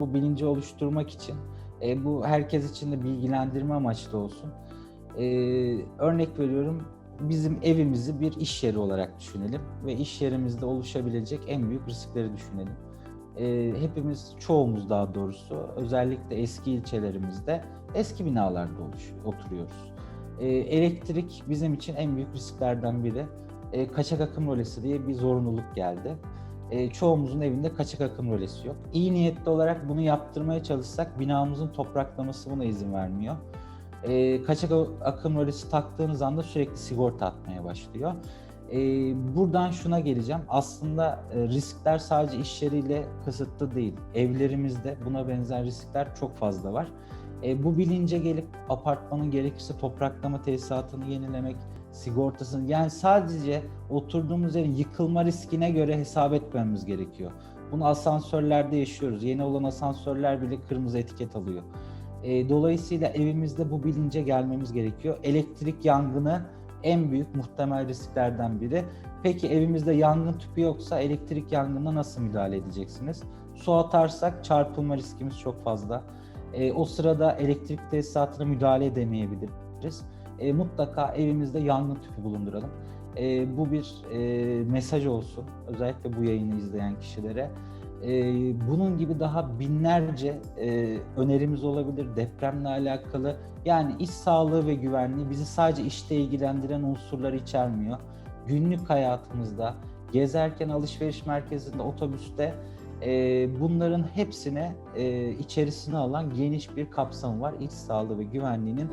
bilinci oluşturmak için e, bu herkes için de bilgilendirme amaçlı olsun. E, örnek veriyorum bizim evimizi bir iş yeri olarak düşünelim ve iş yerimizde oluşabilecek en büyük riskleri düşünelim. E, hepimiz, çoğumuz daha doğrusu özellikle eski ilçelerimizde eski binalarda oluş, oturuyoruz. E, elektrik bizim için en büyük risklerden biri. E, kaçak akım rölesi diye bir zorunluluk geldi. E, çoğumuzun evinde kaçak akım rölesi yok. İyi niyetli olarak bunu yaptırmaya çalışsak binamızın topraklaması buna izin vermiyor. E, kaçak akım rölesi taktığınız anda sürekli sigorta atmaya başlıyor. E, buradan şuna geleceğim. Aslında e, riskler sadece iş yeriyle kısıtlı değil. Evlerimizde buna benzer riskler çok fazla var. E, bu bilince gelip apartmanın gerekirse topraklama tesisatını yenilemek, sigortasını yani sadece oturduğumuz yerin yıkılma riskine göre hesap etmemiz gerekiyor. Bunu asansörlerde yaşıyoruz. Yeni olan asansörler bile kırmızı etiket alıyor. E, dolayısıyla evimizde bu bilince gelmemiz gerekiyor. Elektrik yangını en büyük muhtemel risklerden biri. Peki evimizde yangın tüpü yoksa elektrik yangınına nasıl müdahale edeceksiniz? Su atarsak çarpılma riskimiz çok fazla. E, o sırada elektrik tesisatına müdahale edemeyebiliriz. E, mutlaka evimizde yangın tüpü bulunduralım. E, bu bir e, mesaj olsun özellikle bu yayını izleyen kişilere. E, bunun gibi daha binlerce e, önerimiz olabilir depremle alakalı. Yani iş sağlığı ve güvenliği bizi sadece işte ilgilendiren unsurları içermiyor. Günlük hayatımızda, gezerken alışveriş merkezinde, otobüste e, bunların hepsine e, içerisine alan geniş bir kapsamı var iç sağlığı ve güvenliğinin.